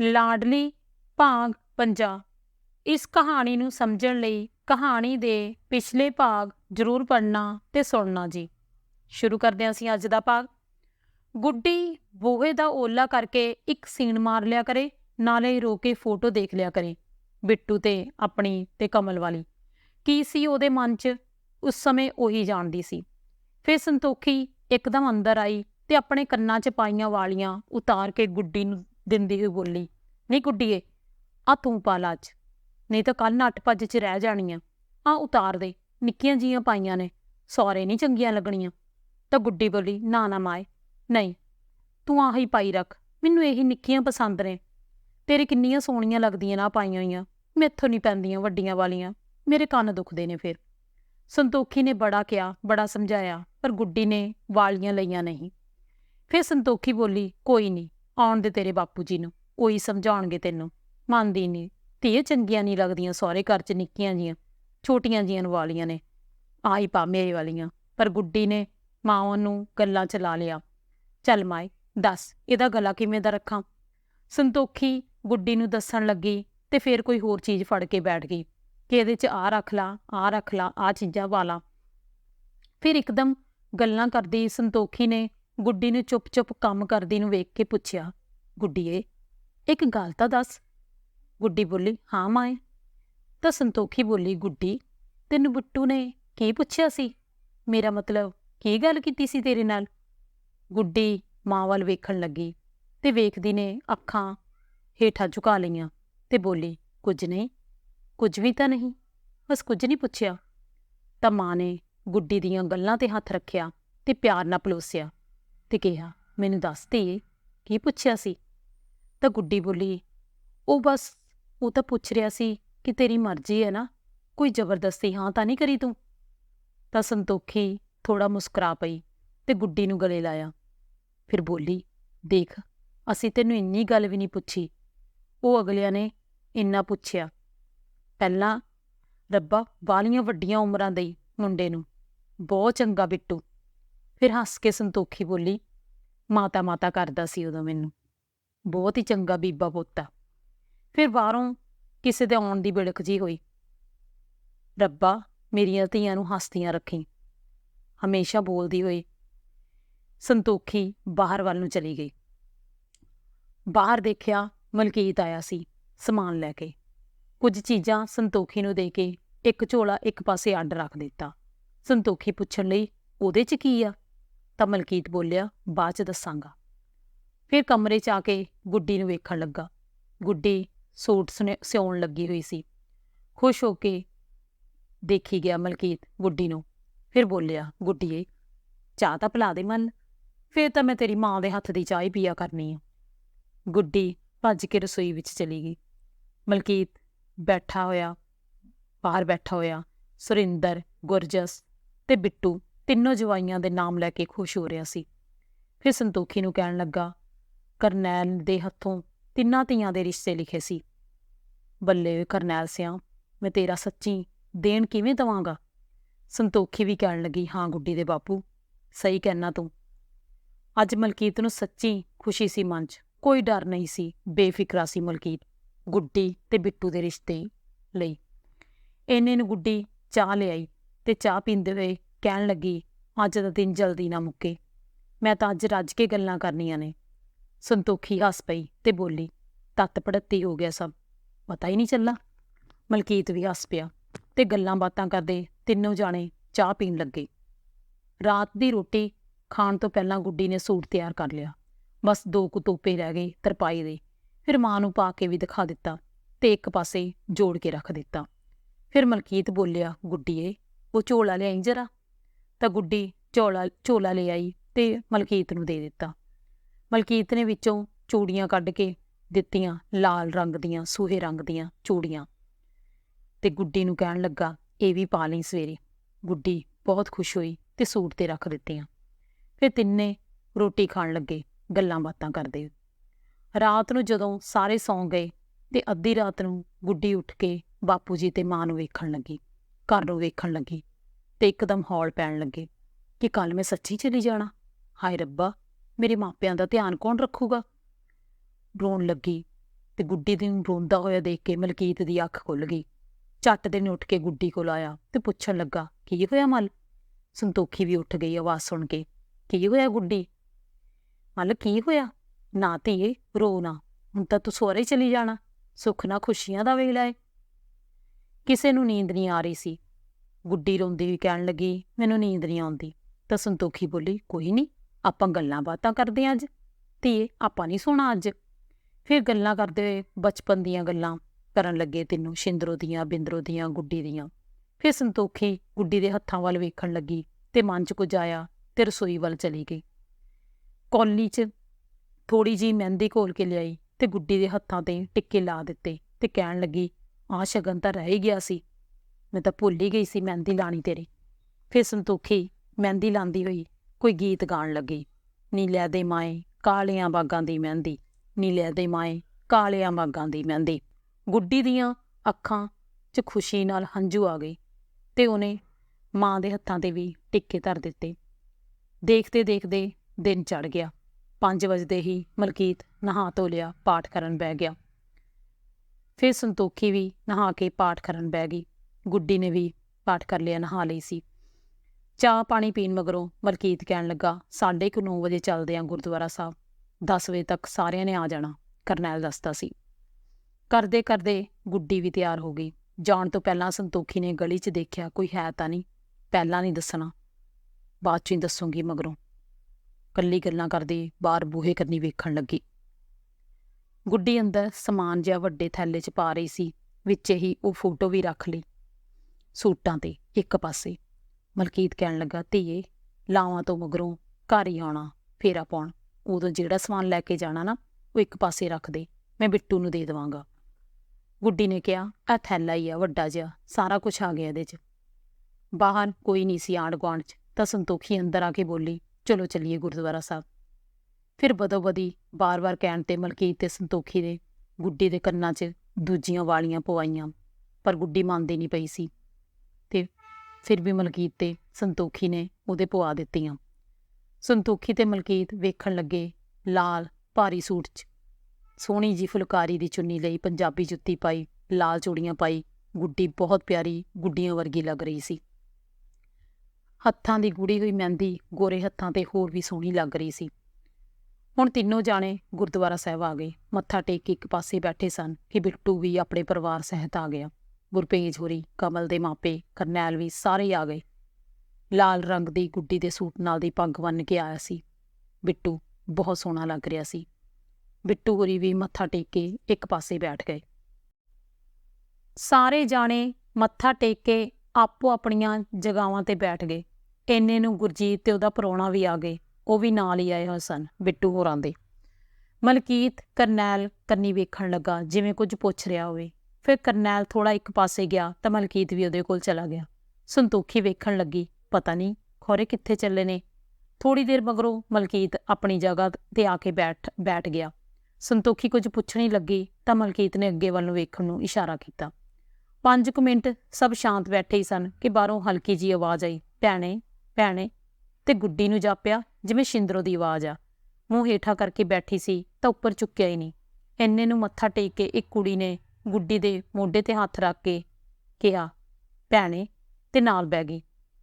ਲਾਡਲੀ ਭਾਗ ਪੰਜਾ। ਇਸ ਕਹਾਣੀ ਨੂੰ ਸਮਝਣ ਲਈ ਕਹਾਣੀ ਦੇ ਪਿਛਲੇ ਭਾਗ ਜ਼ਰੂਰ ਪੜ੍ਹਨਾ ਤੇ ਸੁਣਨਾ ਜੀ। ਸ਼ੁਰੂ ਕਰਦੇ ਹਾਂ ਅਸੀਂ ਅੱਜ ਦਾ ਭਾਗ। ਗੁੱਡੀ ਬੂਹੇ ਦਾ ਓਲਾ ਕਰਕੇ ਇੱਕ ਸੀਨ ਮਾਰ ਲਿਆ ਕਰੇ, ਨਾਲੇ ਰੋ ਕੇ ਫੋਟੋ ਦੇਖ ਲਿਆ ਕਰੇ, ਬਿੱਟੂ ਤੇ ਆਪਣੀ ਤੇ ਕਮਲ ਵਾਲੀ। ਕੀ ਸੀ ਉਹਦੇ ਮਨ 'ਚ? ਉਸ ਸਮੇਂ ਉਹੀ ਜਾਣਦੀ ਸੀ। ਫਿਰ ਸੰਤੋਖੀ ਇੱਕਦਮ ਅੰਦਰ ਆਈ ਤੇ ਆਪਣੇ ਕੰਨਾਂ 'ਚ ਪਾਈਆਂ ਵਾਲੀਆਂ ਉਤਾਰ ਕੇ ਗੁੱਡੀ ਨੂੰ ਦਿੰਦੀ ਹੋਈ ਬੋਲੀ, ਨਹੀਂ ਗੁੱਡੀਏ ਆ ਤੂੰ ਪਾ ਲਾ ਅੱਜ, ਨਹੀਂ ਤਾਂ ਕੱਲ ਨੱਠ ਭੱਜ 'ਚ ਰਹਿ ਜਾਣੀਆਂ। ਆ ਉਤਾਰ ਦੇ, ਨਿੱਕੀਆਂ ਜੀਆਂ ਪਾਈਆਂ ਨੇ ਸੌਰੇ ਨਹੀਂ ਚੰਗੀਆਂ ਲੱਗਣੀਆਂ। ਤਾਂ ਗੁੱਡੀ ਬੋਲੀ, ਨਾ ਨਾ ਮਾਏ, ਨਹੀਂ, ਤੂੰ ਆਹੀ ਪਾਈ ਰੱਖ, ਮੈਨੂੰ ਇਹੀ ਨਿੱਕੀਆਂ ਪਸੰਦ ਨੇ। ਤੇਰੇ ਕਿੰਨੀਆਂ ਸੋਹਣੀਆਂ ਲੱਗਦੀਆਂ ਨਾ ਪਾਈਆਂ ਹੋਈਆਂ, ਮੈਥੋਂ ਨਹੀਂ ਪੈਂਦੀਆਂ ਵੱਡੀਆਂ ਵਾਲੀਆਂ, ਮੇਰੇ ਕੰਨ ਦੁਖਦੇ ਨੇ ਫਿਰ। ਸੰਤੋਖੀ ਨੇ ਬੜਾ ਕਿਹਾ, ਬੜਾ ਸਮਝਾਇਆ, ਪਰ ਗੁੱਡੀ ਨੇ ਵਾਲੀਆਂ ਲਈਆਂ ਨਹੀਂ। ਫਿਰ ਸੰਤੋਖੀ ਬੋਲੀ, ਕੋਈ ਨਹੀਂ ਆਉਣ ਦੇ ਤੇਰੇ ਬਾਪੂ ਜੀ ਨੂੰ ਉਹੀ ਸਮਝਾਉਣਗੇ ਤੈਨੂੰ। ਮੰਨਦੀ ਨਹੀਂ ਧੀਏ, ਚੰਗੀਆਂ ਨਹੀਂ ਲੱਗਦੀਆਂ, ਸਹੁਰੇ ਘਰ 'ਚ ਨਿੱਕੀਆਂ ਜੀਆਂ, ਛੋਟੀਆਂ ਜੀਆਂ ਵਾਲੀਆਂ ਨੇ। ਆਈ ਪਾ ਮੇਰੇ ਵਾਲੀਆਂ। ਪਰ ਗੁੱਡੀ ਨੇ ਮਾਂ ਨੂੰ ਗੱਲਾਂ ਚਲਾ ਲਿਆ। ਚੱਲ ਮਾਏ, ਦੱਸ, ਇਹਦਾ ਗਲਾ ਕਿਵੇਂ ਦਾ ਰੱਖਾਂ? ਸੰਤੋਖੀ ਗੁੱਡੀ ਨੂੰ ਦੱਸਣ ਲੱਗੀ ਤੇ ਫਿਰ ਕੋਈ ਹੋਰ ਚੀਜ਼ ਫੜ ਕੇ ਬੈਠ ਗਈ। ਕਿ ਇਹਦੇ 'ਚ ਆ ਰੱਖ ਲਾ ਆ ਰੱਖ ਲਾ ਆ ਚੀਜ਼ਾਂ ਵਾਲਾ ਫਿਰ ਇੱਕਦਮ ਗੱਲਾਂ ਕਰਦੀ ਸੰਤੋਖੀ ਨੇ ਗੁੱਡੀ ਨੂੰ ਚੁੱਪ-ਚੁੱਪ ਕੰਮ ਕਰਦੀ ਨੂੰ ਵੇਖ ਕੇ ਪੁੱਛਿਆ, ਗੁੱਡੀਏ, ਇੱਕ ਗੱਲ ਤਾਂ ਦੱਸ। ਗੁੱਡੀ ਬੋਲੀ, ਹਾਂ ਮਾਏ ਤਾਂ ਸੰਤੋਖੀ ਬੋਲੀ, ਗੁੱਡੀ, ਤੈਨੂੰ ਬੁੱਟੂ ਨੇ ਕੀ ਪੁੱਛਿਆ ਸੀ? ਮੇਰਾ ਮਤਲਬ ਕੀ ਗੱਲ ਕੀਤੀ ਸੀ ਤੇਰੇ ਨਾਲ? ਗੁੱਡੀ ਮਾਂ ਵੱਲ ਵੇਖਣ ਲੱਗੀ ਤੇ ਵੇਖਦੀ ਨੇ ਅੱਖਾਂ ਹੇਠਾਂ ਝੁਕਾ ਲਈਆਂ ਤੇ ਬੋਲੀ, ਕੁਝ ਨਹੀਂ, ਕੁਝ ਵੀ ਤਾਂ ਨਹੀਂ, ਬਸ ਕੁਝ ਨਹੀਂ ਪੁੱਛਿਆ। ਤਾਂ ਮਾਂ ਨੇ ਗੁੱਡੀ ਦੀਆਂ ਗੱਲਾਂ ਤੇ ਹੱਥ ਰੱਖਿਆ ਤੇ ਪਿਆਰ ਨਾਲ ਪਲੋਸਿਆ। ਤੇ ਕਿਹਾ, ਮੈਨੂੰ ਦੱਸ ਧੀਏ, ਕੀ ਪੁੱਛਿਆ ਸੀ? ਤਾਂ ਗੁੱਡੀ ਬੋਲੀ, ਉਹ ਬਸ, ਉਹ ਤਾਂ ਪੁੱਛ ਰਿਹਾ ਸੀ ਕਿ ਤੇਰੀ ਮਰਜ਼ੀ ਹੈ ਨਾ, ਕੋਈ ਜ਼ਬਰਦਸਤੀ ਹਾਂ ਤਾਂ ਨਹੀਂ ਕਰੀ ਤੂੰ? ਤਾਂ ਸੰਤੋਖੀ ਥੋੜਾ ਮੁਸਕਰਾ ਪਈ ਤੇ ਗੁੱਡੀ ਨੂੰ ਗਲੇ ਲਾਇਆ। ਫਿਰ ਬੋਲੀ, ਦੇਖ, ਅਸੀਂ ਤੈਨੂੰ ਇੰਨੀ ਗੱਲ ਵੀ ਨਹੀਂ ਪੁੱਛੀ। ਉਹ ਅਗਲਿਆਂ ਨੇ ਇੰਨਾ ਪੁੱਛਿਆ। ਪਹਿਲਾਂ ਰੱਬਾ ਵਾਲੀਆਂ ਵੱਡੀਆਂ ਉਮਰਾਂ ਦੇ ਮੁੰਡੇ ਨੂੰ। ਬਹੁਤ ਚੰਗਾ ਬਿੱਟੂ। ਫਿਰ ਹੱਸ ਕੇ ਸੰਤੋਖੀ ਬੋਲੀ, ਮਾਤਾ ਮਾਤਾ ਕਰਦਾ ਸੀ ਉਦੋਂ ਮੈਨੂੰ। ਬਹੁਤ ਹੀ ਚੰਗਾ ਬੀਬਾ ਪੋਤਾ ਫਿਰ ਬਾਹਰੋਂ ਕਿਸੇ ਦੇ ਆਉਣ ਦੀ ਬਿੜਕ ਜੀ ਹੋਈ। ਰੱਬਾ, ਮੇਰੀਆਂ ਧੀਆਂ ਨੂੰ ਹੱਸਦੀਆਂ ਰੱਖੀ। ਹਮੇਸ਼ਾ ਬੋਲਦੀ ਹੋਈ ਸੰਤੋਖੀ ਬਾਹਰ ਵੱਲ ਨੂੰ ਚਲੀ ਗਈ। ਬਾਹਰ ਦੇਖਿਆ ਮਲਕੀਤ ਆਇਆ ਸੀ ਸਮਾਨ ਲੈ ਕੇ। ਕੁਝ ਚੀਜ਼ਾਂ ਸੰਤੋਖੀ ਨੂੰ ਦੇ ਕੇ ਇੱਕ ਝੋਲਾ ਇੱਕ ਪਾਸੇ ਅੱਡ ਰੱਖ ਦਿੱਤਾ। ਸੰਤੋਖੀ ਪੁੱਛਣ ਲਈ, ਉਹਦੇ 'ਚ ਕੀ ਆ? ਤਾਂ ਮਲਕੀਤ ਬੋਲਿਆ, ਬਾਅਦ 'ਚ ਦੱਸਾਂਗਾ। ਫਿਰ ਕਮਰੇ 'ਚ ਆ ਕੇ ਗੁੱਡੀ ਨੂੰ ਵੇਖਣ ਲੱਗਾ। ਗੁੱਡੀ ਸੂਟ ਸੁਨੇ- ਸਿਉਣ ਲੱਗੀ ਹੋਈ ਸੀ। ਖੁਸ਼ ਹੋ ਕੇ ਦੇਖੀ ਗਿਆ ਮਲਕੀਤ ਗੁੱਡੀ ਨੂੰ। ਫਿਰ ਬੋਲਿਆ ਗੁੱਡੀਏ ਚਾਹ ਤਾਂ ਪਿਲਾ ਦੇ ਮਨ ਫਿਰ ਤਾਂ ਮੈਂ ਤੇਰੀ ਮਾਂ ਦੇ ਹੱਥ ਦੀ ਚਾਹ ਹੀ ਪੀਆ ਕਰਨੀ ਆ। ਗੁੱਡੀ ਭੱਜ ਕੇ ਰਸੋਈ ਵਿੱਚ ਚਲੀ ਗਈ। ਮਲਕੀਤ ਬੈਠਾ ਹੋਇਆ, ਬਾਹਰ ਬੈਠਾ ਹੋਇਆ, ਸੁਰਿੰਦਰ, ਗੁਰਜਸ ਤੇ ਬਿੱਟੂ ਤਿੰਨੋਂ ਜਵਾਈਆਂ ਦੇ ਨਾਮ ਲੈ ਕੇ ਖੁਸ਼ ਹੋ ਰਿਹਾ ਸੀ। ਫਿਰ ਸੰਤੋਖੀ ਨੂੰ ਕਹਿਣ ਲੱਗਾ, ਕਰਨੈਲ ਦੇ ਹੱਥੋਂ ਤਿੰਨਾਂ ਧੀਆਂ ਦੇ ਰਿਸ਼ਤੇ ਲਿਖੇ ਸੀ। ਬੱਲੇ ਕਰਨੈਲ ਸਿਆ, ਮੈਂ ਤੇਰਾ ਸੱਚੀ ਦੇਣ ਕਿਵੇਂ ਦਵਾਂਗਾ? ਸੰਤੋਖੀ ਵੀ ਕਹਿਣ ਲੱਗੀ, ਹਾਂ ਗੁੱਡੀ ਦੇ ਬਾਪੂ, ਸਹੀ ਕਹਿਣਾ ਤੂੰ। ਅੱਜ ਮਲਕੀਤ ਨੂੰ ਸੱਚੀ ਖੁਸ਼ੀ ਸੀ ਮਨ 'ਚ, ਕੋਈ ਡਰ ਨਹੀਂ ਸੀ, ਬੇਫਿਕਰਾ ਸੀ ਮਲਕੀਤ, ਗੁੱਡੀ ਤੇ ਬਿੱਟੂ ਦੇ ਰਿਸ਼ਤੇ ਲਈ। ਇਹਨੇ ਨੂੰ ਗੁੱਡੀ ਚਾਹ ਲਿਆਈ ਤੇ ਚਾਹ ਪੀਂਦੇ ਹੋਏ ਕਹਿਣ ਲੱਗੀ, ਅੱਜ ਦਾ ਦਿਨ ਜਲਦੀ ਨਾ ਮੁੱਕੇ। ਮੈਂ ਤਾਂ ਅੱਜ ਰੱਜ ਕੇ ਗੱਲਾਂ ਕਰਨੀਆਂ ਨੇ। ਸੰਤੋਖੀ ਹੱਸ ਪਈ ਤੇ ਬੋਲੀ, ਤੱਤ ਪੜੱਤੀ ਹੋ ਗਿਆ ਸਭ। ਪਤਾ ਹੀ ਨਹੀਂ ਚੱਲਾ ਮਲਕੀਤ ਵੀ ਹੱਸ ਪਿਆ ਤੇ ਗੱਲਾਂ ਬਾਤਾਂ ਕਰਦੇ ਤਿੰਨੋਂ ਜਾਣੇ ਚਾਹ ਪੀਣ ਲੱਗੇ। ਰਾਤ ਦੀ ਰੋਟੀ ਖਾਣ ਤੋਂ ਪਹਿਲਾਂ ਗੁੱਡੀ ਨੇ ਸੂਟ ਤਿਆਰ ਕਰ ਲਿਆ। ਬਸ ਦੋ ਕੁ ਤੋਪੇ ਰਹਿ ਗਏ ਤਰਪਾਈ ਦੇ। ਫਿਰ ਮਾਂ ਨੂੰ ਪਾ ਕੇ ਵੀ ਦਿਖਾ ਦਿੱਤਾ ਤੇ ਇੱਕ ਪਾਸੇ ਜੋੜ ਕੇ ਰੱਖ ਦਿੱਤਾ। ਫਿਰ ਮਲਕੀਤ ਬੋਲਿਆ, ਗੁੱਡੀਏ, ਉਹ ਝੋਲਾ ਲਿਆਈ ਜਰਾ? ਤਾਂ ਗੁੱਡੀ ਝੋਲਾ ਝੋਲਾ ਲੈ ਆਈ ਤੇ ਮਲਕੀਤ ਨੂੰ ਦੇ ਦਿੱਤਾ। ਮਲਕੀਤ ਨੇ ਵਿੱਚੋਂ ਚੂੜੀਆਂ ਕੱਢ ਕੇ ਦਿੱਤੀਆਂ ਲਾਲ ਰੰਗ ਦੀਆਂ, ਸੂਹੇ ਰੰਗ ਦੀਆਂ ਚੂੜੀਆਂ। ਤੇ ਗੁੱਡੀ ਨੂੰ ਕਹਿਣ ਲੱਗਾ, ਇਹ ਵੀ ਪਾ ਲਈ ਸਵੇਰੇ। ਗੁੱਡੀ ਬਹੁਤ ਖੁਸ਼ ਹੋਈ ਤੇ ਸੂਟ ਤੇ ਰੱਖ ਦਿੱਤੀਆਂ। ਫਿਰ ਤਿੰਨੇ ਰੋਟੀ ਖਾਣ ਲੱਗੇ, ਗੱਲਾਂ ਬਾਤਾਂ ਕਰਦੇ ਰਾਤ ਨੂੰ ਜਦੋਂ ਸਾਰੇ ਸੌਂ ਗਏ ਤੇ ਅੱਧੀ ਰਾਤ ਨੂੰ ਗੁੱਡੀ ਉੱਠ ਕੇ ਬਾਪੂ ਜੀ ਤੇ ਮਾਂ ਨੂੰ ਵੇਖਣ ਲੱਗੀ, ਘਰ ਨੂੰ ਵੇਖਣ ਲੱਗੀ। ਤੇ ਇੱਕਦਮ ਹੌਲ ਪੈਣ ਲੱਗੇ ਕਿ ਕੱਲ ਮੈਂ ਸੱਚੀ ਚਲੀ ਜਾਣਾ। ਹਾਏ ਰੱਬਾ, ਮੇਰੇ ਮਾਪਿਆਂ ਦਾ ਧਿਆਨ ਕੌਣ ਰੱਖੂਗਾ? ਰੋਣ ਲੱਗੀ ਤੇ ਗੁੱਡੀ ਦੀ ਨੂੰ ਰੋਂਦਾ ਹੋਇਆ ਦੇਖ ਕੇ ਮਲਕੀਤ ਦੀ ਅੱਖ ਖੁੱਲ ਗਈ। ਝੱਟ ਦੇ ਨੇ ਉੱਠ ਕੇ ਗੁੱਡੀ ਕੋਲ ਆਇਆ ਤੇ ਪੁੱਛਣ ਲੱਗਾ, ਕੀ ਹੋਇਆ ਮਲ? ਸੰਤੋਖੀ ਵੀ ਉੱਠ ਗਈ ਆਵਾਜ਼ ਸੁਣ ਕੇ, ਕੀ ਹੋਇਆ ਗੁੱਡੀ? ਮਲ ਕੀ ਹੋਇਆ? ਨਾ ਧੀਏ, ਰੋ ਨਾ, ਹੁਣ ਤਾਂ ਤੂੰ ਸਹੁਰੇ ਚਲੀ ਜਾਣਾ, ਸੁੱਖ ਨਾ ਖੁਸ਼ੀਆਂ ਦਾ ਵੇਲਾ ਏ। ਕਿਸੇ ਨੂੰ ਨੀਂਦ ਨਹੀਂ ਆ ਰਹੀ ਸੀ। ਗੁੱਡੀ ਰੋਂਦੀ ਵੀ ਕਹਿਣ ਲੱਗੀ, ਮੈਨੂੰ ਨੀਂਦ ਨਹੀਂ ਆਉਂਦੀ। ਤਾਂ ਸੰਤੋਖੀ ਬੋਲੀ, ਕੋਈ ਨਹੀਂ ਆਪਾਂ ਗੱਲਾਂ ਬਾਤਾਂ ਕਰਦੇ ਆਂ ਅੱਜ। ਧੀਏ, ਆਪਾਂ ਨਹੀਂ ਸੋਣਾ ਅੱਜ। ਫਿਰ ਗੱਲਾਂ ਕਰਦੇ ਹੋਏ ਬਚਪਨ ਦੀਆਂ ਗੱਲਾਂ ਕਰਨ ਲੱਗੇ ਤੈਨੂੰ ਸ਼ਿੰਦਰੋ ਦੀਆਂ, ਬਿੰਦਰੋ ਦੀਆਂ, ਗੁੱਡੀ ਦੀਆਂ। ਫਿਰ ਸੰਤੋਖੀ ਗੁੱਡੀ ਦੇ ਹੱਥਾਂ ਵੱਲ ਵੇਖਣ ਲੱਗੀ ਤੇ ਮਨ 'ਚ ਕੁਝ ਆਇਆ ਤੇ ਰਸੋਈ ਵੱਲ ਚਲੀ ਗਈ। ਕੌਲੀ 'ਚ ਥੋੜੀ ਜੀ ਮਹਿੰਦੀ ਘੋਲ ਕੇ ਲਿਆਈ ਤੇ ਗੁੱਡੀ ਦੇ ਹੱਥਾਂ ਤੇ ਟਿੱਕੇ ਲਾ ਦਿੱਤੇ ਤੇ ਕਹਿਣ ਲੱਗੀ, ਆਹ ਸ਼ਗਨ ਤਾਂ ਰਹਿ ਹੀ ਗਿਆ ਸੀ। ਮੈਂ ਤਾਂ ਭੁੱਲ ਹੀ ਗਈ ਸੀ ਮਹਿੰਦੀ ਲਾਣੀ ਤੇਰੀ। ਫਿਰ ਸੰਤੋਖੀ ਮਹਿੰਦੀ ਲਾਂਦੀ ਹੋਈ, ਕੋਈ ਗੀਤ ਗਾਣ ਲੱਗੀ। ਨੀ ਲੈ ਦੇ ਮਾਏ, ਕਾਲਿਆਂ ਬਾਗਾਂ ਦੀ ਮਹਿੰਦੀ। ਨੀ ਲੈ ਦੇ ਮਾਏ, ਕਾਲਿਆਂ ਬਾਗਾਂ ਦੀ ਮਹਿੰਦੀ। ਗੁੱਡੀ ਦੀਆਂ ਅੱਖਾਂ 'ਚ ਖੁਸ਼ੀ ਨਾਲ ਹੰਝੂ ਆ ਗਏ ਤੇ ਉਹਨੇ ਮਾਂ ਦੇ ਹੱਥਾਂ ਤੇ ਵੀ ਟਿੱਕੇ ਧਰ ਦਿੱਤੇ। ਦੇਖਦੇ ਦੇਖਦੇ ਦਿਨ ਚੜ ਗਿਆ। 5 ਵਜੇ ਹੀ ਮਲਕੀਤ ਨਹਾ ਧੋ ਲਿਆ, ਪਾਠ ਕਰਨ ਬਹਿ ਗਿਆ। ਫਿਰ ਸੰਤੋਖੀ ਵੀ ਨਹਾ ਕੇ ਪਾਠ ਕਰਨ ਬਹਿ ਗਈ। ਗੁੱਡੀ ਨੇ ਵੀ ਪਾਠ ਕਰ ਲਿਆ, ਨਹਾ ਲਈ ਸੀ। ਚਾਹ ਪਾਣੀ ਪੀਣ ਮਗਰੋਂ ਮਲਕੀਤ ਕਹਿਣ ਲੱਗਾ, ਸਾਢੇ ਕੁ 9 ਵਜੇ ਚੱਲਦੇ ਆਂ ਗੁਰਦੁਆਰਾ ਸਾਹਿਬ। 10 ਵਜੇ ਤੱਕ ਸਾਰਿਆਂ ਨੇ ਆ ਜਾਣਾ, ਕਰਨੈਲ ਦੱਸਦਾ ਸੀ। ਕਰਦੇ ਕਰਦੇ ਗੁੱਡੀ ਵੀ ਤਿਆਰ ਹੋ ਗਈ। ਜਾਣ ਤੋਂ ਪਹਿਲਾਂ ਸੰਤੋਖੀ ਨੇ ਗਲੀ 'ਚ ਦੇਖਿਆ, ਕੋਈ ਹੈ ਤਾਂ ਨਹੀਂ, ਪਹਿਲਾਂ ਨਹੀਂ ਦੱਸਣਾ। ਬਾਅਦ 'ਚ ਹੀ ਦੱਸੂਗੀ ਮਗਰੋਂ। ਕੱਲੀ ਗੱਲਾਂ ਕਰਦੀ ਬਾਹਰ ਬੂਹੇ ਕਰਨੀ ਵੇਖਣ ਲੱਗੀ। ਗੁੱਡੀ ਅੰਦਰ ਸਮਾਨ ਜਿਹਾ ਵੱਡੇ ਥੈਲੇ 'ਚ ਪਾ ਰਹੀ ਸੀ, ਵਿੱਚ ਹੀ ਉਹ ਫੋਟੋ ਵੀ ਰੱਖ ਲਈ। ਸੂਟਾਂ ਤੇ, ਇੱਕ ਪਾਸੇ। ਮਲਕੀਤ ਕਹਿਣ ਲੱਗਾ, ਧੀਏ, ਲਾਵਾਂ ਤੋਂ ਮਗਰੋਂ ਘਰ ਹੀ ਆਉਣਾ, ਫੇਰਾ ਪਾਉਣ। ਉਦੋਂ ਜਿਹੜਾ ਸਮਾਨ ਲੈ ਕੇ ਜਾਣਾ ਨਾ, ਉਹ ਇੱਕ ਪਾਸੇ ਰੱਖ ਦੇ, ਮੈਂ ਬਿੱਟੂ ਨੂੰ ਦੇ ਦੇਵਾਂਗਾ। ਗੁੱਡੀ ਨੇ ਕਿਹਾ ਇਹ ਥੈਲਾ ਹੀ ਆ, ਵੱਡਾ ਜਿਹਾ, ਸਾਰਾ ਕੁਝ ਆ ਗਿਆ ਇਹਦੇ 'ਚ। ਬਾਹਰ ਕੋਈ ਨਹੀਂ ਸੀ ਆਂਢ ਗੁਆਂਢ 'ਚ, ਤਾਂ ਸੰਤੋਖੀ ਅੰਦਰ ਆ ਕੇ ਬੋਲੀ, ਚਲੋ ਚੱਲੀਏ ਗੁਰਦੁਆਰਾ ਸਾਹਿਬ। ਫਿਰ ਬਦੋ ਬਦੀ ਬਾਰ-ਬਾਰ ਕਹਿਣ ਤੇ ਮਲਕੀਤ ਤੇ ਸੰਤੋਖੀ ਦੇ, ਗੁੱਡੀ ਦੇ ਕੰਨਾਂ 'ਚ ਦੂਜੀਆਂ ਵਾਲੀਆਂ ਪਵਾਈਆਂ, ਪਰ ਗੁੱਡੀ ਮੰਨਦੀ ਨਹੀਂ ਪਈ ਸੀ। ਫਿਰ ਵੀ ਮਲਕੀਤ ਤੇ ਸੰਤੋਖੀ ਨੇ ਉਹਦੇ ਪਵਾ ਦਿੱਤੀਆਂ। ਸੰਤੋਖੀ ਤੇ ਮਲਕੀਤ ਵੇਖਣ ਲੱਗੇ ਲਾਲ, ਭਾਰੀ ਸੂਟ 'ਚ। ਸੋਹਣੀ ਜੀ ਫੁਲਕਾਰੀ ਦੀ ਚੁੰਨੀ ਲਈ ਪੰਜਾਬੀ ਜੁੱਤੀ ਪਾਈ, ਲਾਲ ਚੂੜੀਆਂ ਪਾਈ, ਗੁੱਡੀ ਬਹੁਤ ਪਿਆਰੀ ਗੁੱਡੀਆਂ ਵਰਗੀ ਲੱਗ ਰਹੀ ਸੀ। ਹੱਥਾਂ ਦੀ ਗੁੜੀ ਹੋਈ ਮਹਿੰਦੀ ਗੋਰੇ ਹੱਥਾਂ ਤੇ ਹੋਰ ਵੀ ਸੋਹਣੀ ਲੱਗ ਰਹੀ ਸੀ। ਹੁਣ ਤਿੰਨੋਂ ਜਾਣੇ ਗੁਰਦੁਆਰਾ ਸਾਹਿਬ ਆ ਗਏ। ਮੱਥਾ ਟੇਕ ਕੇ ਇੱਕ ਪਾਸੇ ਬੈਠੇ ਸਨ ਕਿ ਬਿੱਟੂ ਵੀ ਆਪਣੇ ਪਰਿਵਾਰ ਸਹਿਤ ਆ ਗਿਆ। ਗੁਰਪੇਜ ਹੋਰੀ, ਕਮਲ ਦੇ ਮਾਪੇ, ਕਰਨੈਲ ਵੀ ਸਾਰੇ ਆ ਗਏ। ਲਾਲ ਰੰਗ ਦੀ ਗੁੱਡੀ ਦੇ ਸੂਟ ਨਾਲ ਦੀ ਪੱਗ ਬੰਨ੍ਹ ਕੇ ਆਇਆ ਸੀ। ਬਿੱਟੂ, ਬਹੁਤ ਸੋਹਣਾ ਲੱਗ ਰਿਹਾ ਸੀ। ਬਿੱਟੂ ਹੋਰੀ ਵੀ ਮੱਥਾ ਟੇਕ ਕੇ ਇੱਕ ਪਾਸੇ ਬੈਠ ਗਏ। ਸਾਰੇ ਜਾਣੇ ਮੱਥਾ ਟੇਕ ਕੇ ਆਪੋ ਆਪਣੀਆਂ ਜਗਾਵਾਂ ਤੇ ਬੈਠ ਗਏ। ਇੰਨੇ ਨੂੰ ਗੁਰਜੀਤ ਤੇ ਉਹਦਾ ਪਰੋਣਾ ਵੀ ਆ ਗਏ। ਉਹ ਵੀ ਨਾਲ ਹੀ ਆਏ ਹੋਏ ਸਨ, ਬਿੱਟੂ ਹੋਰਾਂ ਦੇ। ਮਲਕੀਤ, ਕਰਨੈਲ, ਕੰਨੀ ਵੇਖਣ ਲੱਗਾ, ਜਿਵੇਂ ਕੁਝ ਪੁੱਛ ਰਿਹਾ ਹੋਵੇ। ਫਿਰ ਕਰਨੈਲ ਥੋੜਾ ਇੱਕ ਪਾਸੇ ਗਿਆ ਤਾਂ ਮਲਕੀਤ ਵੀ ਉਹਦੇ ਕੋਲ ਚਲਾ ਗਿਆ। ਸੰਤੋਖੀ ਵੇਖਣ ਲੱਗੀ, ਪਤਾ ਨਹੀਂ ਖੋਰੇ ਕਿੱਥੇ ਚੱਲੇ ਨੇ। ਥੋੜੀ ਦੇਰ ਮਗਰੋਂ ਮਲਕੀਤ ਆਪਣੀ ਜਗ੍ਹਾ ਤੇ ਆ ਕੇ ਬੈਠ ਬੈਠ ਗਿਆ। ਸੰਤੋਖੀ ਕੁਝ ਪੁੱਛਣੀ ਲੱਗੀ ਤਾਂ ਮਲਕੀਤ ਨੇ ਅੱਗੇ ਵੱਲ ਨੂੰ ਵੇਖਣ ਨੂੰ ਇਸ਼ਾਰਾ ਕੀਤਾ। ਪੰਜ ਕੁ ਮਿੰਟ ਸਭ ਸ਼ਾਂਤ ਬੈਠੇ ਹੀ ਸਨ ਕਿ ਬਾਹਰੋਂ ਹਲਕੀ ਜੀ ਆਵਾਜ਼ ਆਈ, ਭੈਣੇ ਭੈਣੇ, ਤੇ ਗੁੱਡੀ ਨੂੰ ਜਾਪਿਆ, ਜਿਵੇਂ ਸ਼ਿੰਦਰੋ ਦੀ ਆਵਾਜ਼ ਆ। ਮੂੰਹ ਹੇਠਾਂ ਕਰਕੇ ਬੈਠੀ ਸੀ ਤਾਂ ਉੱਪਰ ਚੁੱਕਿਆ ਹੀ ਨਹੀਂ। ਇੰਨੇ ਨੂੰ ਮੱਥਾ ਟੇਕ ਕੇ ਇੱਕ ਕੁੜੀ ਨੇ ਗੁੱਡੀ ਦੇ ਮੋਢੇ ਤੇ ਹੱਥ ਰੱਖ ਕੇ ਕਿਹਾ, ਭੈਣੇ, ਤੇ ਨਾਲ ਬਹਿ ਗਈ।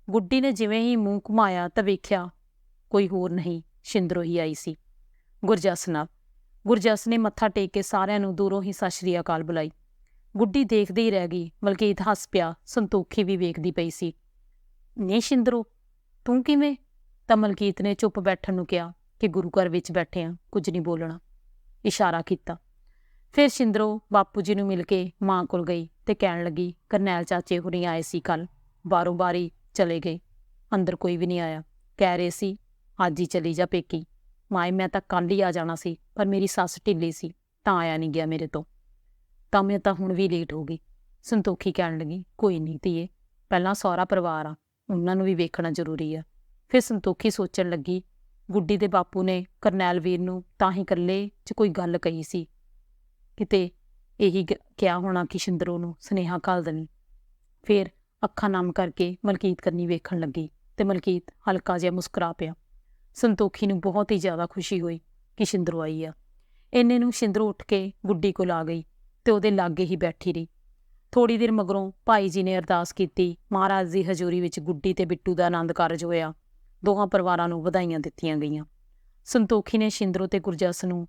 ਗੁੱਡੀ ਨੇ ਜਿਵੇਂ ਹੀ ਮੂੰਹ ਘੁਮਾਇਆ ਤਾਂ ਵੇਖਿਆ ਕੋਈ ਹੋਰ ਨਹੀਂ, ਸ਼ਿੰਦਰੋ ਹੀ ਆਈ ਸੀ। ਗੁਰਜਸ ਨਾਲ। ਗੁਰਜਸ ਨੇ ਮੱਥਾ ਟੇਕ ਕੇ ਸਾਰਿਆਂ ਨੂੰ ਦੂਰੋਂ ਹੀ ਸਤਿ ਸ਼੍ਰੀ ਅਕਾਲ ਬੁਲਾਈ। ਗੁੱਡੀ ਦੇਖਦੀ ਹੀ ਰਹਿ ਗਈ ਮਲਕੀਤ ਹੱਸ ਪਿਆ, ਸੰਤੋਖੀ ਵੀ ਵੇਖਦੀ ਪਈ ਸੀ। ਨੇ ਸ਼ਿੰਦਰੋ, ਤੂੰ ਕਿਵੇਂ? ਤਾਂ ਮਲਕੀਤ ਨੇ ਚੁੱਪ ਬੈਠਣ ਨੂੰ ਕਿਹਾ ਕਿ ਗੁਰੂ ਘਰ ਵਿੱਚ ਬੈਠੇ ਆ, ਕੁਝ ਨਹੀਂ ਬੋਲਣਾ। ਇਸ਼ਾਰਾ ਕੀਤਾ। ਫਿਰ ਸ਼ਿੰਦਰੋ ਬਾਪੂ ਜੀ ਨੂੰ ਮਿਲ ਕੇ ਮਾਂ ਕੋਲ ਗਈ ਤੇ ਕਹਿਣ ਲੱਗੀ, ਕਰਨੈਲ ਚਾਚੇ ਹੁਣੀ ਆਏ ਸੀ ਕੱਲ। ਬਾਰੋਂ ਬਾਰੀ ਚਲੇ ਗਏ। ਅੰਦਰ ਕੋਈ ਵੀ ਨਹੀਂ ਆਇਆ। ਕਹਿ ਰਹੇ ਸੀ, ਅੱਜ ਹੀ ਚਲੀ ਜਾ ਪੇਕੀ। ਮਾਏ, ਮੈਂ ਤਾਂ ਕੱਲ ਹੀ ਆ ਜਾਣਾ ਸੀ, ਪਰ ਮੇਰੀ ਸੱਸ ਢਿੱਲੀ ਸੀ, ਤਾਂ ਆਇਆ ਨਹੀਂ ਗਿਆ ਮੇਰੇ ਤੋਂ। ਤਾਂ ਮੈਂ ਤਾਂ ਹੁਣ ਵੀ ਲੇਟ ਹੋ ਗਈ। ਸੰਤੋਖੀ ਕਹਿਣ ਲੱਗੀ, ਕੋਈ ਨਹੀਂ ਧੀਏ, ਪਹਿਲਾਂ ਸਹੁਰਾ ਪਰਿਵਾਰ ਆ, ਉਹਨਾਂ ਨੂੰ ਵੀ ਵੇਖਣਾ ਜ਼ਰੂਰੀ ਆ। ਫਿਰ ਸੰਤੋਖੀ ਸੋਚਣ ਲੱਗੀ, ਗੁੱਡੀ ਦੇ ਬਾਪੂ ਨੇ ਕਰਨੈਲ ਵੀਰ ਨੂੰ ਤਾਂ ਹੀ ਇਕੱਲੇ 'ਚ ਕੋਈ ਗੱਲ ਕਹੀ ਸੀ ਕਿਤੇ ਇਹੀ ਗ- ਕਿਹਾ ਹੋਣਾ ਕਿ ਸ਼ਿੰਦਰੋ ਨੂੰ ਸੁਨੇਹਾ ਘੱਲ ਦੇਣੀ। ਫਿਰ ਅੱਖਾਂ ਨਮ ਕਰਕੇ ਮਲਕੀਤ ਕਰਨੀ ਵੇਖਣ ਲੱਗੀ ਤੇ ਮਲਕੀਤ ਹਲਕਾ ਜਿਹਾ ਮੁਸਕਰਾ ਪਿਆ। ਸੰਤੋਖੀ ਨੂੰ ਬਹੁਤ ਹੀ ਜ਼ਿਆਦਾ ਖੁਸ਼ੀ ਹੋਈ ਕਿ ਸ਼ਿੰਦਰੋ ਆਈ ਆ। ਇੰਨੇ ਨੂੰ ਸ਼ਿੰਦਰੋ ਉੱਠ ਕੇ ਗੁੱਡੀ ਕੋਲ ਆ ਗਈ ਤੇ ਉਹਦੇ ਲਾਗੇ ਹੀ ਬੈਠੀ ਰਹੀ। ਥੋੜੀ ਦੇਰ ਮਗਰੋਂ ਭਾਈ ਜੀ ਨੇ ਅਰਦਾਸ ਕੀਤੀ, ਮਹਾਰਾਜ ਦੀ ਹਜ਼ੂਰੀ ਵਿੱਚ ਗੁੱਡੀ ਤੇ ਬਿੱਟੂ ਦਾ ਆਨੰਦ ਕਾਰਜ ਹੋਇਆ। ਦੋਹਾਂ ਪਰਿਵਾਰਾਂ ਨੂੰ ਵਧਾਈਆਂ ਦਿੱਤੀਆਂ ਗਈਆਂ। ਸੰਤੋਖੀ ਨੇ ਸ਼ਿੰਦਰੋ ਤੇ ਗੁਰਜਸ ਨੂੰ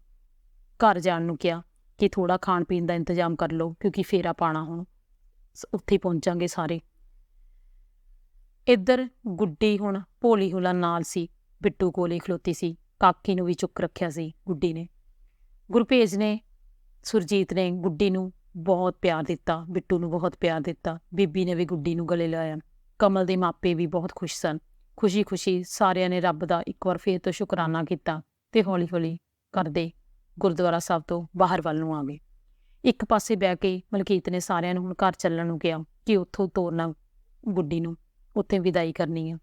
ਘਰ ਜਾਣ ਨੂੰ ਕਿਹਾ। ਕਿ ਥੋੜਾ ਖਾਣ ਪੀਣ ਦਾ ਇੰਤਜ਼ਾਮ ਕਰ ਲਓ, ਕਿਉਂਕਿ ਫੇਰਾ ਪਾਣਾ ਹੁਣ। ਉੱਥੇ ਪਹੁੰਚਾਂਗੇ ਸਾਰੇ। ਇੱਧਰ ਗੁੱਡੀ ਹੁਣ ਭੋਲੀ ਹੁਲਾ ਨਾਲ ਸੀ, ਬਿੱਟੂ ਕੋਲੇ ਖਲੋਤੀ ਸੀ, ਕਾਕੀ ਨੂੰ ਵੀ ਚੁੱਕ ਰੱਖਿਆ ਸੀ ਗੁੱਡੀ ਨੇ। ਗੁਰਪੇਜ ਨੇ, ਸੁਰਜੀਤ ਨੇ ਗੁੱਡੀ ਨੂੰ ਬਹੁਤ ਪਿਆਰ ਦਿੱਤਾ, ਬਿੱਟੂ ਨੂੰ ਬਹੁਤ ਪਿਆਰ ਦਿੱਤਾ, ਬੀਬੀ ਨੇ ਵੀ ਗੁੱਡੀ ਨੂੰ ਗਲੇ ਲਾਇਆ। ਕਮਲ ਦੇ ਮਾਪੇ ਵੀ ਬਹੁਤ ਖੁਸ਼ ਸਨ। ਖੁਸ਼ੀ-ਖੁਸ਼ੀ ਸਾਰਿਆਂ ਨੇ ਰੱਬ ਦਾ ਇੱਕ ਵਾਰ ਫੇਰ ਤੋਂ ਸ਼ੁਕਰਾਨਾ ਕੀਤਾ ਤੇ ਹੌਲੀ-ਹੌਲੀ ਕਰਦੇ ਗੁਰਦੁਆਰਾ ਸਾਹਿਬ ਤੋਂ ਬਾਹਰ ਵੱਲ ਨੂੰ ਆ ਗਏ। ਇੱਕ ਪਾਸੇ ਬਹਿ ਕੇ ਮਲਕੀਤ ਨੇ ਸਾਰਿਆਂ ਨੂੰ ਹੁਣ ਘਰ ਚੱਲਣ ਨੂੰ ਕਿਹਾ ਕਿ ਉੱਥੋਂ ਤੋਰਨਾ ਗੁੱਡੀ ਨੂੰ, ਉੱਥੇ ਵਿਦਾਈ ਕਰਨੀ ਆ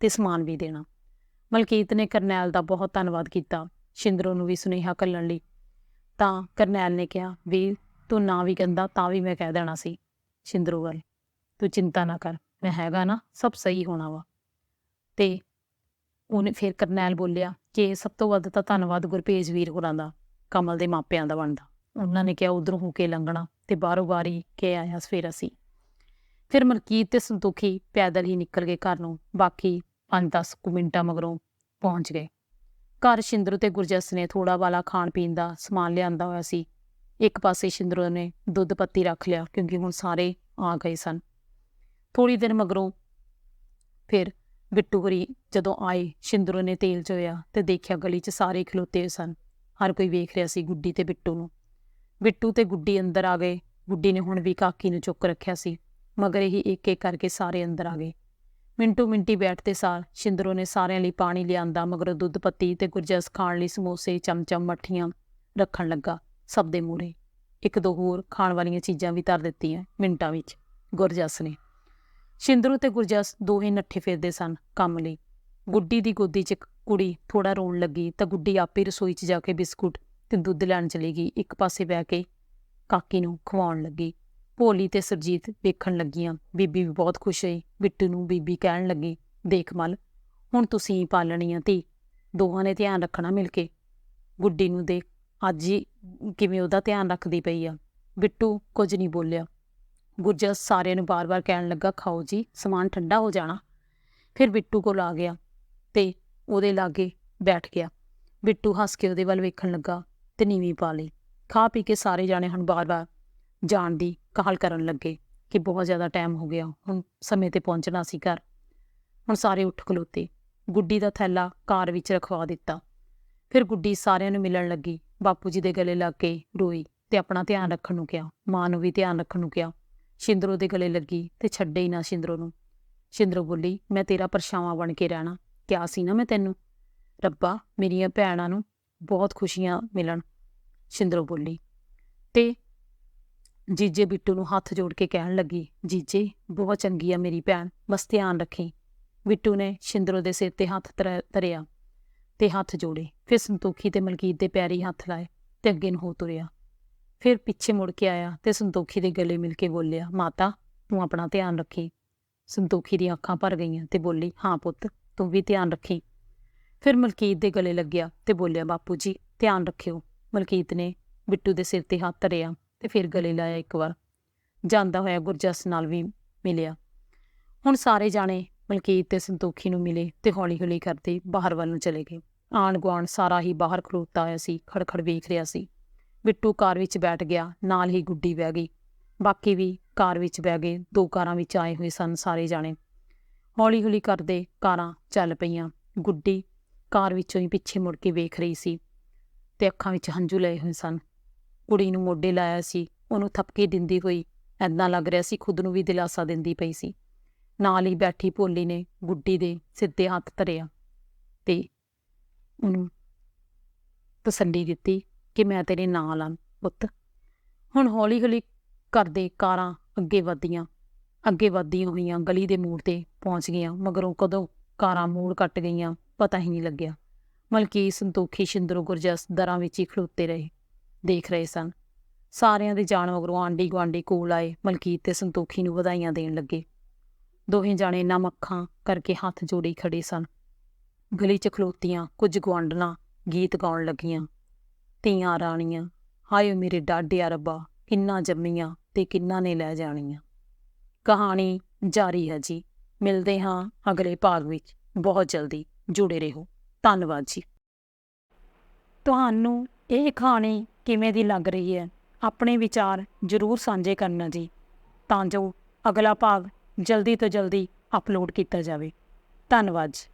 ਤੇ ਸਮਾਨ ਵੀ ਦੇਣਾ। ਮਲਕੀਤ ਨੇ ਕਰਨੈਲ ਦਾ ਬਹੁਤ ਧੰਨਵਾਦ ਕੀਤਾ, ਸ਼ਿੰਦਰੋ ਨੂੰ ਵੀ ਸੁਨੇਹਾ ਕੱਲਣ ਲਈ। ਤਾਂ ਕਰਨੈਲ ਨੇ ਕਿਹਾ, ਵੀ ਤੂੰ ਨਾ ਵੀ ਕਹਿੰਦਾ ਤਾਂ ਵੀ ਮੈਂ ਕਹਿ ਦੇਣਾ ਸੀ, ਸ਼ਿੰਦਰੋ ਵੱਲ। ਤੂੰ ਚਿੰਤਾ ਨਾ ਕਰ, ਮੈਂ ਹੈਗਾ ਨਾ, ਸਭ ਸਹੀ ਹੋਣਾ ਵਾ। ਤੇ ਉਹਨੇ ਫਿਰ ਕਰਨੈਲ ਬੋਲਿਆ ਕਿ ਸਭ ਤੋਂ ਵੱਧ ਤਾਂ ਧੰਨਵਾਦ ਗੁਰਪੇਜ ਵੀਰ ਹੋਰਾਂ ਦਾ, ਕਮਲ ਦੇ ਮਾਪਿਆਂ ਦਾ ਬਣਦਾ। ਉਹਨਾਂ ਨੇ ਕਿਹਾ ਉਧਰੋਂ ਹੋ ਕੇ ਲੰਘਣਾ ਤੇ ਬਾਰੋ ਬਾਰੀ ਕੇ ਆਇਆ ਫਿਰ ਅਸੀਂ। ਫਿਰ ਮਲਕੀਤ ਤੇ ਸੰਤੋਖੀ ਪੈਦਲ ਹੀ ਨਿਕਲ ਗਏ ਘਰ ਨੂੰ ਬਾਕੀ 5-10 ਕੁ ਮਿੰਟਾਂ ਮਗਰੋਂ ਪਹੁੰਚ ਗਏ। ਘਰ ਸ਼ਿੰਦਰ ਤੇ ਗੁਰਜਸ ਨੇ ਥੋੜਾ ਵਾਲਾ ਖਾਣ ਪੀਣ ਦਾ ਸਮਾਨ ਲਿਆਂਦਾ ਹੋਇਆ ਸੀ। ਇੱਕ ਪਾਸੇ ਸ਼ਿੰਦਰੂ ਨੇ ਦੁੱਧ ਪੱਤੀ ਰੱਖ ਲਿਆ ਕਿਉਂਕਿ ਹੁਣ ਸਾਰੇ ਆ ਗਏ ਸਨ। ਥੋੜੀ ਦੇਰ ਮਗਰੋਂ ਫਿਰ ਬਿੱਟੂ ਹਰੀ ਜਦੋਂ ਆਏ, ਸ਼ਿੰਦਰੋ ਨੇ ਤੇਲ ਚੋਇਆ ਤੇ ਦੇਖਿਆ ਗਲੀ 'ਚ ਸਾਰੇ ਖਲੋਤੇ ਹੋਏ ਸਨ। ਹਰ ਕੋਈ ਵੇਖ ਰਿਹਾ ਸੀ ਗੁੱਡੀ ਤੇ ਬਿੱਟੂ ਨੂੰ। ਬਿੱਟੂ ਤੇ ਗੁੱਡੀ ਅੰਦਰ ਆ ਗਏ। ਗੁੱਡੀ ਨੇ ਹੁਣ ਵੀ ਕਾਕੀ ਨੂੰ ਚੁੱਕ ਰੱਖਿਆ ਸੀ, ਮਗਰ ਹੀ ਇੱਕ ਇੱਕ ਕਰਕੇ ਸਾਰੇ ਅੰਦਰ ਆ ਗਏ। ਮਿੰਟੂ ਮਿੰਟੀ ਬੈਠਦੇ ਸਾਰ ਸ਼ਿੰਦਰੋ ਨੇ ਸਾਰਿਆਂ ਲਈ ਪਾਣੀ ਲਿਆਂਦਾ, ਮਗਰ ਦੁੱਧ ਪੱਤੀ ਤੇ ਗੁਰਜਸ ਖਾਣ ਲਈ ਸਮੋਸੇ, ਚਮਚਮ, ਮੱਠੀਆਂ ਰੱਖਣ ਲੱਗਾ, ਸਭ ਦੇ ਮੂਹਰੇ। ਇੱਕ ਦੋ ਹੋਰ ਖਾਣ ਵਾਲੀਆਂ ਚੀਜ਼ਾਂ ਵੀ ਧਰ ਦਿੱਤੀਆਂ ਮਿੰਟਾਂ ਵਿੱਚ ਗੁਰਜਸ ਨੇ। ਸ਼ਿੰਦਰੂ ਤੇ ਗੁਰਜਸ ਦੋਹੇ ਨੱਠੇ ਫਿਰਦੇ ਸਨ ਕੰਮ ਲਈ। ਗੁੱਡੀ ਦੀ ਗੋਦੀ 'ਚ ਕੁੜੀ ਥੋੜਾ ਰੋਣ ਲੱਗੀ ਤਾਂ ਗੁੱਡੀ ਆਪੇ ਰਸੋਈ 'ਚ ਜਾ ਕੇ ਬਿਸਕੁਟ ਤੇ ਦੁੱਧ ਲੈਣ ਚਲੀ ਗਈ। ਇੱਕ ਪਾਸੇ ਬਹਿ ਕੇ ਕਾਕੀ ਨੂੰ ਖਵਾਉਣ ਲੱਗੀ। ਭੋਲੀ ਤੇ ਸਰਜੀਤ ਵੇਖਣ ਲੱਗੀਆਂ। ਬੀਬੀ ਵੀ ਬਹੁਤ ਖੁਸ਼ ਹੋਈ। ਬਿੱਟੂ ਨੂੰ ਬੀਬੀ ਕਹਿਣ ਲੱਗੀ, ਦੇਖ ਮਲ, ਹੁਣ ਤੁਸੀਂ ਪਾਲਣੀ ਆ ਧੀ। ਦੋਹਾਂ ਨੇ ਧਿਆਨ ਰੱਖਣਾ ਮਿਲ ਕੇ। ਗੁੱਡੀ ਨੂੰ ਦੇਖ, ਅੱਜ ਹੀ ਕਿਵੇਂ ਉਹਦਾ ਧਿਆਨ ਰੱਖਦੀ ਪਈ ਆ। ਬਿੱਟੂ ਕੁਝ ਨਹੀਂ ਬੋਲਿਆ। ਗੁਰਜਾ ਸਾਰਿਆਂ ਨੂੰ ਬਾਰ-ਬਾਰ ਕਹਿਣ ਲੱਗਾ, ਖਾਓ ਜੀ, ਸਮਾਨ ਠੰਡਾ ਹੋ ਜਾਣਾ। ਫਿਰ ਬਿੱਟੂ ਕੋਲ ਆ ਗਿਆ ਤੇ ਉਹਦੇ ਲਾਗੇ ਬੈਠ ਗਿਆ। ਬਿੱਟੂ ਹੱਸ ਕੇ ਉਹਦੇ ਵੱਲ ਵੇਖਣ ਲੱਗਾ ਤੇ ਨੀਵੀਂ ਪਾ ਲਈ। ਖਾ ਪੀ ਕੇ ਸਾਰੇ ਜਾਣੇ ਹੁਣ ਬਾਰ-ਬਾਰ ਜਾਣ ਦੀ ਕਾਹਲ ਕਰਨ ਲੱਗੇ ਕਿ ਬਹੁਤ ਜ਼ਿਆਦਾ ਟਾਈਮ ਹੋ ਗਿਆ, ਹੁਣ ਸਮੇਂ ਤੇ ਪਹੁੰਚਣਾ ਸੀ ਘਰ। ਹੁਣ ਸਾਰੇ ਉੱਠ ਖਲੋਤੇ। ਗੁੱਡੀ ਦਾ ਥੈਲਾ ਕਾਰ ਵਿੱਚ ਰਖਵਾ ਦਿੱਤਾ। ਫਿਰ ਗੁੱਡੀ ਸਾਰਿਆਂ ਨੂੰ ਮਿਲਣ ਲੱਗੀ। ਬਾਪੂ ਜੀ ਦੇ ਗਲੇ ਲੱਗ ਕੇ ਰੋਈ ਤੇ ਆਪਣਾ ਧਿਆਨ ਰੱਖਣ ਨੂੰ ਕਿਹਾ। ਮਾਂ ਨੂੰ ਵੀ ਧਿਆਨ ਰੱਖਣ ਨੂੰ ਕਿਹਾ। ਸ਼ਿੰਦਰੋ ਦੇ ਗਲੇ ਲੱਗੀ ਤੇ ਛੱਡੇ ਹੀ ਨਾ ਸ਼ਿੰਦਰੋ ਨੂੰ। ਸ਼ਿੰਦਰੋ ਬੋਲੀ, ਮੈਂ ਤੇਰਾ ਪਰਛਾਵਾਂ ਬਣ ਕੇ ਰਹਿਣਾ। ਕਿਹਾ ਸੀ ਨਾ ਮੈਂ ਤੈਨੂੰ? ਰੱਬਾ, ਮੇਰੀਆਂ ਭੈਣਾਂ ਨੂੰ ਬਹੁਤ ਖੁਸ਼ੀਆਂ ਮਿਲਣ। ਸ਼ਿੰਦਰੋ ਬੋਲੀ ਤੇ ਜੀਜੇ ਬਿੱਟੂ ਨੂੰ ਹੱਥ ਜੋੜ ਕੇ ਕਹਿਣ ਲੱਗੀ, ਜੀਜੇ, ਬਹੁਤ ਚੰਗੀ ਆ ਮੇਰੀ ਭੈਣ, ਬਸ ਧਿਆਨ ਰੱਖੀ। ਬਿੱਟੂ ਨੇ ਸ਼ਿੰਦਰੋ ਦੇ ਸਿਰ ਤੇ ਹੱਥ ਧਰ- ਧਰਿਆ ਤੇ ਹੱਥ ਜੋੜੇ। ਫਿਰ ਸੰਤੋਖੀ ਤੇ ਮਲਕੀਤ ਦੇ ਪੈਰੀ ਹੱਥ ਲਾਏ ਤੇ ਅੱਗੇ ਨੂੰ ਹੋ ਤੁਰਿਆ। ਫਿਰ ਪਿੱਛੇ ਮੁੜ ਕੇ ਆਇਆ ਤੇ ਸੰਤੋਖੀ ਦੇ ਗਲੇ ਮਿਲ ਕੇ ਬੋਲਿਆ, ਮਾਤਾ, ਤੂੰ ਆਪਣਾ ਧਿਆਨ ਰੱਖੀ। ਸੰਤੋਖੀ ਦੀਆਂ ਅੱਖਾਂ ਭਰ ਗਈਆਂ ਤੇ ਬੋਲੀ, ਹਾਂ ਪੁੱਤ, ਤੂੰ ਵੀ ਧਿਆਨ ਰੱਖੀ। ਫਿਰ ਮਲਕੀਤ ਦੇ ਗਲੇ ਲੱਗਿਆ ਤੇ ਬੋਲਿਆ, ਬਾਪੂ ਜੀ, ਧਿਆਨ ਰੱਖਿਓ। ਮਲਕੀਤ ਨੇ ਬਿੱਟੂ ਦੇ ਸਿਰ ਤੇ ਹੱਥ ਧਰਿਆ ਤੇ ਫਿਰ ਗਲੇ ਲਾਇਆ ਇੱਕ ਵਾਰ। ਜਾਂਦਾ ਹੋਇਆ ਗੁਰਜਸ ਨਾਲ ਵੀ ਮਿਲਿਆ। ਹੁਣ ਸਾਰੇ ਜਾਣੇ ਮਲਕੀਤ ਤੇ ਸੰਤੋਖੀ ਨੂੰ ਮਿਲੇ ਤੇ ਹੌਲੀ-ਹੌਲੀ ਕਰਦੇ ਬਾਹਰ ਵੱਲ ਨੂੰ ਚਲੇ ਗਏ। ਆਣ ਗੁਆਂਢ ਸਾਰਾ ਹੀ ਬਾਹਰ ਖਲੋਤਾ ਹੋਇਆ ਸੀ, ਖੜਖੜ ਵੇਖ ਰਿਹਾ ਸੀ। ਬਿੱਟੂ ਕਾਰ ਵਿੱਚ ਬੈਠ ਗਿਆ, ਨਾਲ ਹੀ ਗੁੱਡੀ ਬਹਿ ਗਈ। ਬਾਕੀ ਵੀ ਕਾਰ ਵਿੱਚ ਬਹਿ ਗਏ, ਦੋ ਕਾਰਾਂ ਵਿੱਚ ਆਏ ਹੋਏ ਸਨ ਸਾਰੇ ਜਾਣੇ। ਹੌਲੀ-ਹੌਲੀ ਕਰਦੇ ਕਾਰਾਂ ਚੱਲ ਪਈਆਂ। ਗੁੱਡੀ ਕਾਰ ਵਿੱਚੋਂ ਹੀ ਪਿੱਛੇ ਮੁੜ ਕੇ ਵੇਖ ਰਹੀ ਸੀ ਤੇ ਅੱਖਾਂ ਵਿੱਚ ਹੰਝੂ ਲਏ ਹੋਏ ਸਨ। ਕੁੜੀ ਨੂੰ ਮੋਢੇ ਲਾਇਆ ਸੀ, ਉਹਨੂੰ ਥਪਕੀ ਦਿੰਦੀ ਹੋਈ ਐਦਾਂ ਲੱਗ ਰਿਹਾ ਸੀ ਖੁਦ ਨੂੰ ਵੀ ਦਿਲਾਸਾ ਦਿੰਦੀ ਪਈ ਸੀ। ਨਾਲ ਹੀ ਬੈਠੀ ਭੋਲੀ ਨੇ ਗੁੱਡੀ ਦੇ ਸਿੱਧੇ ਹੱਥ ਧਰਿਆ ਤੇ ਉਹਨੂੰ ਤਸੱਲੀ ਦਿੱਤੀ। ਕਿ ਮੈਂ ਤੇਰੇ ਨਾਲ ਆਂ ਪੁੱਤ। ਹੁਣ ਹੌਲੀ-ਹੌਲੀ ਕਰਦੇ ਕਾਰਾਂ ਅੱਗੇ ਵਧੀਆਂ ਅੱਗੇ ਵਧੀਆਂ ਹੋਈਆਂ, ਗਲੀ ਦੇ ਮੋੜ ਤੇ ਪਹੁੰਚ ਗਈਆਂ, ਮਗਰੋਂ ਕਦੋਂ ਕਾਰਾਂ ਮੋੜ ਕੱਟ ਗਈਆਂ, ਪਤਾ ਹੀ ਨਹੀਂ ਲੱਗਿਆ। ਮਲਕੀ ਸੰਤੋਖੀ ਸ਼ਿੰਦਰੋ ਗੁਰਜਸ ਦਰਾਂ ਵਿੱਚ ਹੀ ਖਲੋਤੇ ਰਹੇ, ਦੇਖ ਰਹੇ ਸਨ। ਸਾਰਿਆਂ ਦੇ ਜਾਣ ਮਗਰੋਂ ਆਂਢੀ ਗੁਆਂਢੀ ਕੋਲ ਆਏ ਮਲਕੀਤ ਤੇ ਸੰਤੋਖੀ ਨੂੰ ਵਧਾਈਆਂ ਦੇਣ ਲੱਗੇ। ਦੋਹੇ ਜਾਣੇ ਨਮ ਅੱਖਾਂ ਕਰਕੇ ਹੱਥ ਜੋੜੇ ਖੜੇ ਸਨ। ਗਲੀ 'ਚ ਖਲੋਤੀਆਂ ਕੁਝ ਗੁਆਂਢਣਾ ਗੀਤ ਗਾਉਣ ਲੱਗੀਆਂ। ਧੀਆਂ ਰਾਣੀਆਂ। ਹਾਏ ਮੇਰੇ ਡਾਡਿਆ ਰੱਬਾ, ਕਿੰਨਾ ਜੰਮੀਆਂ ਤੇ ਕਿੰਨਾ ਨੇ ਲੈ ਜਾਣੀਆਂ। ਕਹਾਣੀ ਜਾਰੀ ਹੈ ਜੀ। ਮਿਲਦੇ ਹਾਂ ਅਗਲੇ ਭਾਗ ਵਿੱਚ। ਬਹੁਤ ਜਲਦੀ ਜੁੜੇ ਰਹੋ। ਧੰਨਵਾਦ ਜੀ। ਤੁਹਾਨੂੰ ਇਹ ਕਹਾਣੀ ਕਿਵੇਂ ਦੀ ਲੱਗ ਰਹੀ ਹੈ? ਆਪਣੇ ਵਿਚਾਰ ਜ਼ਰੂਰ ਸਾਂਝੇ ਕਰਨਾ ਜੀ। ਤਾਂ ਜੋ ਅਗਲਾ ਭਾਗ ਜਲਦੀ ਤੋਂ ਜਲਦੀ ਅਪਲੋਡ ਕੀਤਾ ਜਾਵੇ। ਧੰਨਵਾਦ ਜੀ।